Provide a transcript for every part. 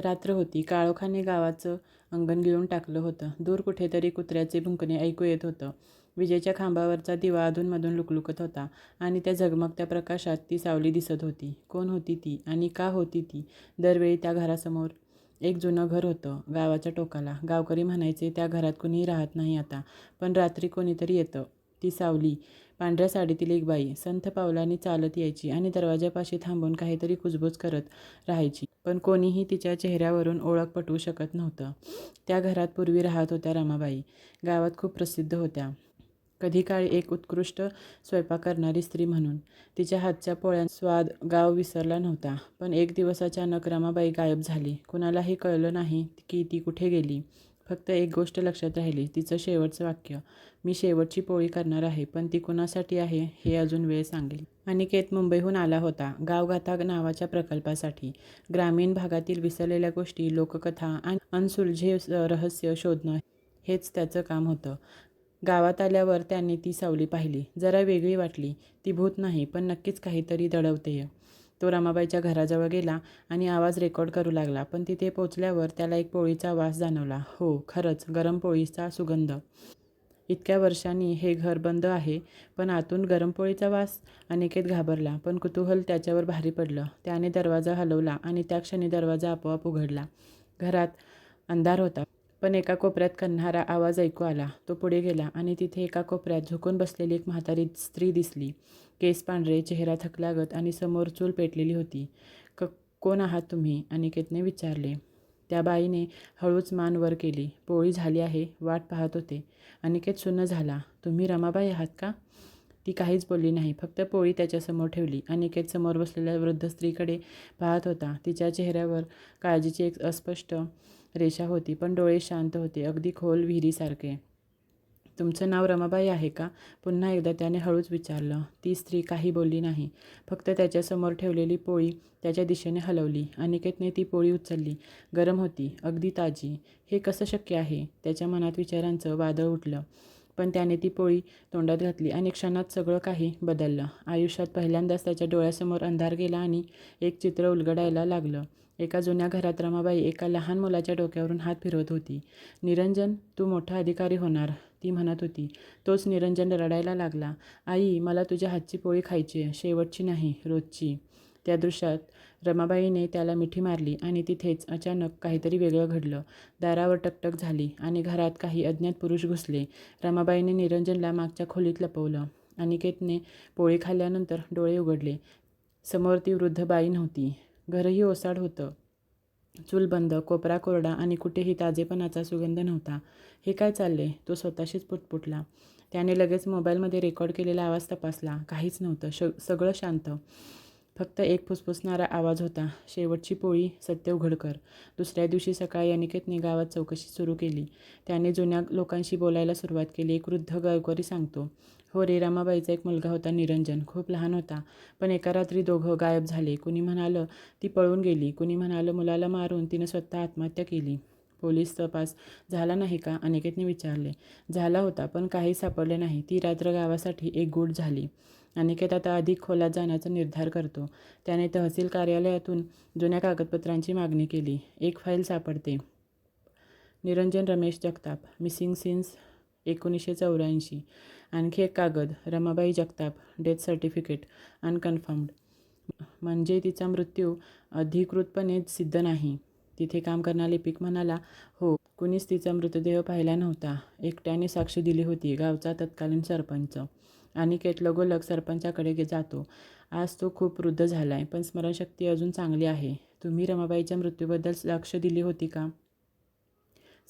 रात्र होती. काळोखाने गावाचं अंगण गिळून टाकलं होतं. दूर कुठेतरी कुत्र्याचे भुंकणे ऐकू येत होतं. विजेच्या खांबावरचा दिवा अधूनमधून लुकलुकत होता आणि त्या झगमगत्या प्रकाशात ती सावली दिसत होती. कोण होती ती आणि का होती ती? दरवेळी त्या घरासमोर एक जुनं घर होतं गावाच्या टोकाला. गावकरी म्हणायचे त्या घरात कुणीही राहत नाही आता, पण रात्री कोणीतरी येतं. ती सावली. पांढऱ्या साडीतील एक बाई संथ पावलांनी चालत यायची आणि दरवाजापाशी थांबून काहीतरी कुजबूज करत राहायची. पण कोणीही तिच्या चेहऱ्यावरून ओळख पटवू शकत नव्हतं. त्या घरात पूर्वी राहत होत्या रमाबाई. गावात खूप प्रसिद्ध होत्या. कधी काळी एक उत्कृष्ट स्वयंपाक करणारी स्त्री म्हणून. तिच्या हातच्या पोळ्यांचा स्वाद गाव विसरला नव्हता. पण एक दिवस अचानक रमाबाई गायब झाली. कुणालाही कळलं नाही की ती कुठे गेली. फक्त एक गोष्ट लक्षात राहिली. तिचं शेवटचं वाक्य, मी शेवटची पोळी करणार आहे, पण ती कुणासाठी आहे हे अजून वेळ सांगेल. अनिकेत मुंबईहून आला होता गावगाथा नावाच्या प्रकल्पासाठी. ग्रामीण भागातील विसरलेल्या गोष्टी, लोककथा आणि अनसुलझे रहस्य शोधणं हेच त्याचं काम होतं. गावात आल्यावर त्यांनी ती सावली पाहिली. जरा वेगळी वाटली. ती भूत नाही, पण नक्कीच काहीतरी दडवतेय. तो रमाबाईच्या घराजवळ गेला आणि आवाज रेकॉर्ड करू लागला. पण तिथे पोचल्यावर त्याला एक पोळीचा वास जाणवला. हो, खरंच, गरम पोळीचा सुगंध. इतक्या वर्षांनी हे घर बंद आहे, पण आतून गरम पोळीचा वास? अनिकेत घाबरला, पण कुतूहल त्याच्यावर भारी पडलं. त्याने दरवाजा हलवला आणि त्या क्षणी दरवाजा आपोआप उघडला. घरात अंधार होता, पण एका कोपऱ्यात कन्हारा आवाज ऐकू आला. तो पुढे गेला आणि तिथे एका कोपऱ्यात झुकून बसलेली एक म्हातारी स्त्री दिसली. केस पांढरे, चेहरा थकलागत आणि समोर चूल पेटलेली होती. क कोण आहात तुम्ही? अनिकेतने विचारले. त्या बाईने हळूच मान वर केली. पोळी झाली आहे, वाट पाहत होते. अनिकेत सुन्न झाला. तुम्ही रमाबाई आहात का? ती काहीच बोलली नाही. फक्त पोळी त्याच्यासमोर ठेवली. अनिकेत समोर बसलेल्या वृद्ध स्त्रीकडे पाहत होता. तिच्या चेहऱ्यावर काळजीची एक अस्पष्ट रेषा होती, पण डोळे शांत होते, अगदी खोल विहिरीसारखे. तुमचं नाव रमाबाई आहे का? पुन्हा एकदा त्याने हळूच विचारलं. ती स्त्री काही बोलली नाही. फक्त त्याच्यासमोर ठेवलेली पोळी त्याच्या दिशेने हलवली. अनिकेतने ती पोळी उचलली. गरम होती, अगदी ताजी. हे कसं शक्य आहे? त्याच्या मनात विचारांचं वादळ उठलं. पण त्याने ती पोळी तोंडात घातली आणि क्षणात सगळं काही बदललं. आयुष्यात पहिल्यांदाच त्याच्या डोळ्यासमोर अंधार गेला आणि एक चित्र उलगडायला लागलं. एका जुन्या घरात रमाबाई एका लहान मुलाच्या डोक्यावरून हात फिरवत होती. निरंजन, तू मोठा अधिकारी होणार, ती म्हणत होती. तोच निरंजन रडायला लागला. आई, मला तुझ्या हातची पोळी खायचीय, शेवटची नाही, रोजची. त्या दृश्यात रमाबाईने त्याला मिठी मारली आणि तिथेच अचानक काहीतरी वेगळं घडलं. दारावर टकटक झाली आणि घरात काही अज्ञात पुरुष घुसले. रमाबाईने निरंजनला मागच्या खोलीत लपवलं. अनिकेतने पोळी खाल्ल्यानंतर डोळे उघडले. समोर ती वृद्ध बाई नव्हती. घरही ओसाड होतं. चूल बंद, कोपरा कोरडा आणि कुठेही ताजेपणाचा सुगंध नव्हता. हे काय चालले तो स्वतःशीच पुटपुटला. त्याने लगेच मोबाईलमध्ये रेकॉर्ड केलेला आवाज तपासला. काहीच नव्हतं. श सगळं शांत. फक्त एक फुसफुसणारा आवाज होता. शेवटची पोळी, सत्य दुसऱ्या दिवशी सकाळी अनिकेतने गावात चौकशी सुरू केली. त्याने जुन्या लोकांशी बोलायला सुरुवात केली. एक वृद्ध गावकरी सांगतो, हो रे, रामाबाईचा एक मुलगा होता निरंजन. खूप लहान होता. पण एका रात्री दोघं गायब झाले. कुणी म्हणालं ती पळून गेली. कुणी म्हणालं मुलाला मारून तिनं स्वतः आत्महत्या केली. पोलीस तपास झाला नाही का? अनिकेतने विचारले. झाला होता, पण काही सापडले नाही. ती रात्र गावासाठी एक गूढ झाली. अनिकेत आता अधिक खोलात जाण्याचा निर्धार करतो. त्याने तहसील कार्यालयातून जुन्या कागदपत्रांची मागणी केली. एक फाईल सापडते. निरंजन रमेश जगताप, मिसिंग सिन्स एकोणीसशे चौऱ्याऐंशी. आणखी एक कागद, Ramabai Jagtap, death certificate unconfirmed. म्हणजे तिचा मृत्यू अधिकृतपणे सिद्ध नाही. तिथे काम करणारा लिपिक म्हणाला. हो, कुणीच तिचा मृतदेह पाहिला नव्हता. एकट्याने साक्ष दिली होती, गावचा तत्कालीन सरपंच. अनिकेत लगोलग सरपंचाकडे जातो. आज तो खूप वृद्ध झाला आहे पण स्मरणशक्ती अजून चांगली आहे. तुम्ही रमाबाईच्या मृत्यूबद्दल लक्ष दिली होती का?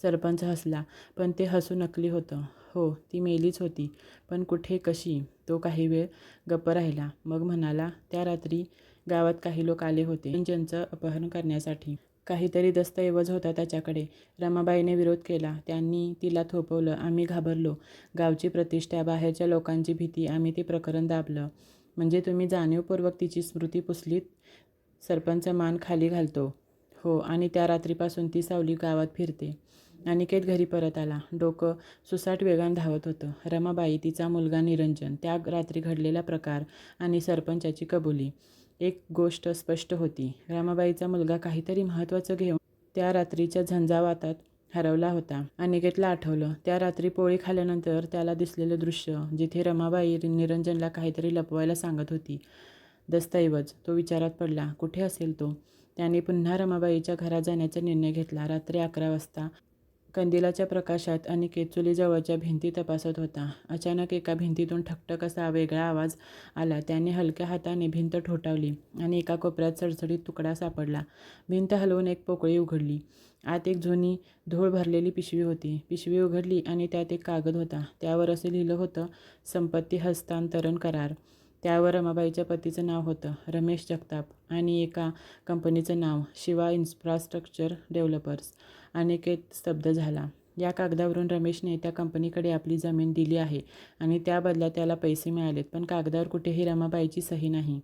सरपंच हसला, पण ते हसू नकली होतं. हो, ती मेलीच होती. पण कुठे, कशी? तो काही वेळ गप्प राहिला. मग म्हणाला, त्या रात्री गावात काही लोक आले होते ज्यांचं अपहरण करण्यासाठी. काहीतरी दस्तऐवज होता त्याच्याकडे. रमाबाईने विरोध केला. त्यांनी तिला थोपवलं. आम्ही घाबरलो. गावची प्रतिष्ठा, बाहेरच्या लोकांची भीती. आम्ही ते प्रकरण दाबलं. म्हणजे तुम्ही जाणीवपूर्वक तिची स्मृती पुसलीत? सरपंच मान खाली घालतो. हो, आणि त्या रात्रीपासून ती सावली गावात फिरते. अनिकेत घरी परत आला. डोकं सुसाट वेगान धावत होतं. रमाबाई, तिचा मुलगा निरंजन, त्या रात्री घडलेला प्रकार आणि सरपंचाची कबुली. एक गोष्ट स्पष्ट होती. रमाबाईचा मुलगा काहीतरी महत्त्वाचं घेऊन त्या रात्रीच्या झंझावातात हरवला होता अनिकेतला आठवलं. त्या रात्री पोळी खाल्यानंतर त्याला दिसलेलं दृश्य जिथे रमाबाई निरंजनला काहीतरी लपवायला सांगत होती. दस्तऐवज तो विचारात पडला कुठे असेल तो? त्याने पुन्हा रमाबाईच्या घरात जाण्याचा निर्णय घेतला. रात्री अकरा वाजता कंदिलाच्या प्रकाशात अनिकेत चुलीजवळच्या भिंती तपासत होता. अचानक एका भिंतीतून ठकठक असा वेगळा आवाज आला. त्याने हलक्या हाताने भिंत ठोठावली आणि एका कोपऱ्यात सडसडीत तुकडा सापडला. भिंत हलवून एक पोकळी उघडली. आत एक जुनी धूळ भरलेली पिशवी होती. पिशवी उघडली आणि त्यात एक कागद होता. त्यावर असं लिहिलं होतं संपत्ती हस्तांतरण करार. त्यावर रमाबाईच्या पतीचं नाव होतं रमेश जगताप आणि एका कंपनीचं नाव शिवा इन्फ्रास्ट्रक्चर डेव्हलपर्स. अनेकेत स्तब्ध झाला. या कागदावरून रमेशने त्या कंपनीकडे आपली जमीन दिली आहे आणि त्या बदल्यात त्याला पैसे मिळालेत पण कागदावर कुठेही रमाबाईची सही नाही.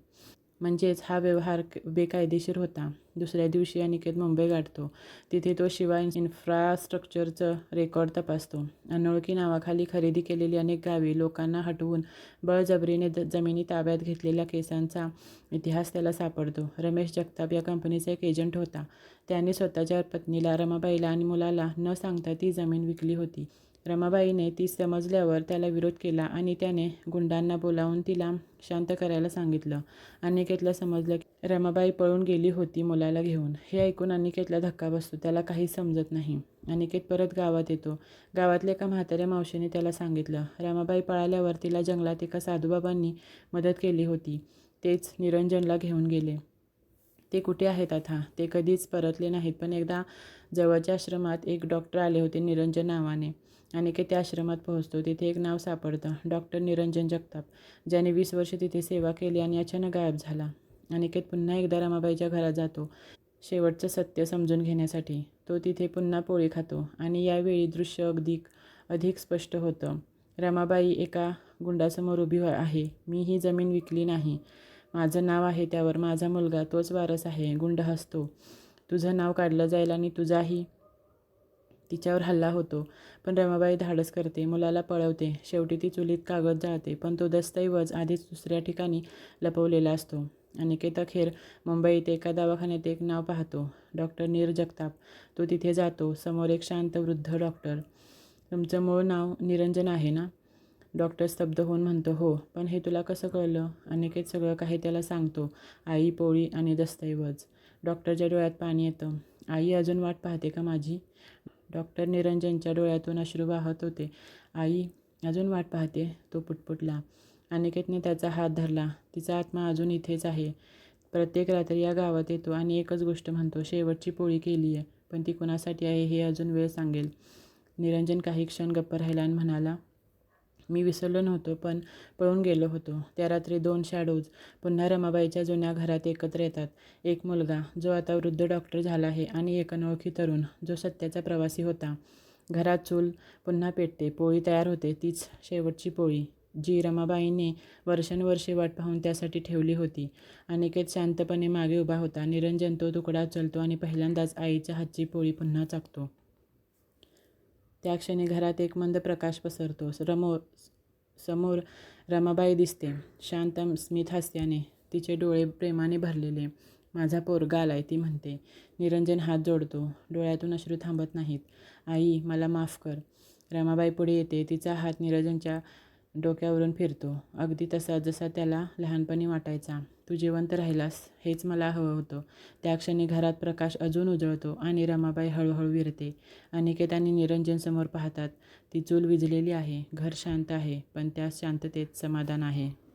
म्हणजेच हा व्यवहार बेकायदेशीर होता. दुसऱ्या दिवशी अनिकेत मुंबई गाठतो. तिथे तो शिवाय इन्फ्रास्ट्रक्चरचं रेकॉर्ड तपासतो. अनोळखी नावाखाली खरेदी केलेली अनेक गावी लोकांना हटवून बळजबरीने द जमिनी ताब्यात घेतलेल्या केसांचा इतिहास त्याला सापडतो. रमेश जगताप या कंपनीचा एक एजंट होता. त्याने स्वतःच्या पत्नीला रमाबाईला आणि मुलाला न सांगता ती जमीन विकली होती. रमाबाईने ती समजल्यावर त्याला विरोध केला आणि त्याने गुंडांना बोलावून तिला शांत करायला सांगितलं. अनिकेतला समजलं की रमाबाई पळून गेली होती मुलाला घेऊन. हे ऐकून अनिकेतला धक्का बसतो. त्याला काही समजत नाही. अनिकेत परत गावात येतो. गावातल्या एका म्हाताऱ्या मावशीने त्याला सांगितलं रमाबाई पळाल्यावर तिला जंगलात एका साधूबाबांनी मदत केली होती. तेच निरंजनला घेऊन गेले. ते कुठे आहेत आता? ते कधीच परतले नाहीत. पण एकदा जवळच्या आश्रमात एक डॉक्टर आले होते निरंजन नावाने. अनिकेत त्या आश्रमात पोहोचतो तिथे एक नाव सापडतं डॉक्टर निरंजन जगताप ज्याने वीस वर्ष तिथे सेवा केली आणि अचानक गायब झाला. अनिकेत पुन्हा एकदा रमाबाईच्या घरात जातो शेवटचं सत्य समजून घेण्यासाठी. तो तिथे पुन्हा पोळी खातो आणि यावेळी दृश्य अगदी अधिक स्पष्ट होतं. रमाबाई एका गुंडासमोर उभी आहे मी ही जमीन विकली नाही. माझं नाव आहे त्यावर माझा मुलगा तोच वारस आहे गुंड हसतो. तुझं नाव काढलं जाईल आणि तुझाही तिच्यावर हल्ला होतो. पण रमाबाई धाडस करते मुलाला पळवते. शेवटी ती चुलीत कागद जाळते पण तो दस्तऐवज आधीच दुसऱ्या ठिकाणी लपवलेला असतो. अनिकेत अखेर मुंबईत एका दवाखान्यात एक नाव पाहतो डॉक्टर नीर जगताप. तो तिथे जातो समोर एक शांत वृद्ध डॉक्टर. तुमचं मूळ नाव निरंजन आहे ना? डॉक्टर स्तब्ध होऊन म्हणतो हो पण हे तुला कसं कळलं? अनिकेत सगळं काही त्याला सांगतो आई पोळी आणि दस्तऐवज. डॉक्टरच्या डोळ्यात पाणी येतं. आई अजून वाट पाहते का माझी? डॉक्टर निरंजनच्या डोळ्यातून अश्रू वाहत होते. आई अजून वाट पाहते तो पुटपुटला. अनिकेतने त्याचा हात धरला. तिचा आत्मा अजून इथेच आहे. प्रत्येक रात्री या गावात येतो आणि एकच गोष्ट म्हणतो शेवटची पोळी केली आहे पण ती कुणासाठी आहे हे अजून वेळ सांगेल. निरंजन काही क्षण गप्प राहिला आणि म्हणाला मी विसरलो नव्हतो पण पळून गेलो होतो. त्या रात्री दोन शॅडोज पुन्हा रमाबाईच्या जुन्या घरात एकत्र येतात. एक मुलगा जो आता वृद्ध डॉक्टर झाला आहे आणि एक अनोळखी तरुण जो सत्याचा प्रवासी होता. घरात चूल पुन्हा पेटते पोळी तयार होते तीच शेवटची पोळी जी रमाबाईने वर्षानुवर्षे वाट पाहून त्यासाठी ठेवली होती. अनिकेत शांतपणे मागे उभा होता. निरंजन तो तुकडा चलतो आणि पहिल्यांदाच आईच्या हातची पोळी पुन्हा चाकतो. त्या क्षणी घरात एक मंद प्रकाश पसरतो. रमो समोर रमाबाई दिसते. शांत स्मित हास्याने तिचे डोळे प्रेमाने भरलेले. माझा पोरगा आलाय ती म्हणते. निरंजन हात जोडतो. डोळ्यातून अश्रू थांबत नाहीत. आई मला माफ कर. रमाबाई पुढे येते. तिचा हात निरंजनच्या डोक्यावरून फिरतो. अगदी तसा जसा त्याला लहानपणी वाटायचा. तू जिवंत राहिलास हेच मला हवं होतं त्या क्षणी घरात प्रकाश अजून उजळतो आणि रमाबाई हळूहळू विरते. अनिकेत आणि निरंजन समोर पाहतात ती चूल विजलेली आहे. घर शांत आहे पण त्या शांततेत समाधान आहे.